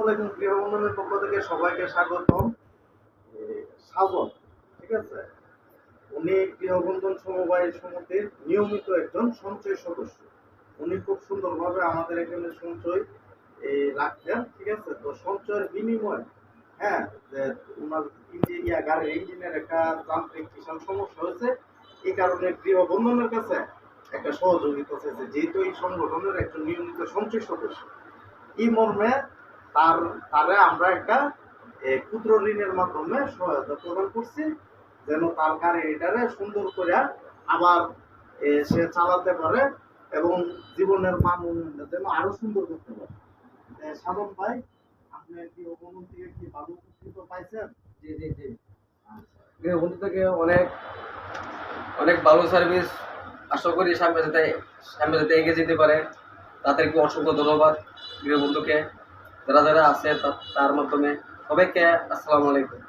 আসসালামাইকুম প্রিয় পক্ষ থেকে সবাইকে স্বাগতম। সাজন ঠিক আছে? উনি গৃহবন্ধন সমবায় সমিতির নিয়মিত একজন সঞ্চয় সদস্য। উনি খুব সুন্দরভাবে আমাদের এখানে সঞ্চয় এই রাখতেন, ঠিক আছে? তো সঞ্চয়ের বিনিময় হ্যাঁ ওনার ইঞ্জিন ইয়া গাড়ির ইঞ্জিনের একটা যান্ত্রিক বিশাল সমস্যা হয়েছে, এই কারণে গৃহবন্ধনের কাছে একটা সহযোগিতা চেয়েছে, যেহেতু এই সংগঠনের একজন নিয়মিত সঞ্চয় সদস্য। এই মর্মে তার, তারে আমরা একটা ক্ষুদ্র ঋণের মাধ্যমে সহায়তা প্রদান করছি, যেন তার গাড়ি সুন্দর করে আবার সে চালাতে পারে এবং জীবনের মান উন্নয়নটা যেন আরও সুন্দর করতে পারে। সাধন ভাই, আপনি কি ওখান থেকে কি ভালো উপকৃত পাইছেন? জি জি জি। গৃহবন্ধু থেকে অনেক অনেক ভালো সার্ভিস আশা করি সামনে যাতে সামনে যাতে এগিয়ে যেতে পারে। তাদেরকে অসংখ্য ধন্যবাদ, গৃহবন্ধুকে। যারা যারা আছে তার মাধ্যমে সবাইকে আসসালামু আলাইকুম।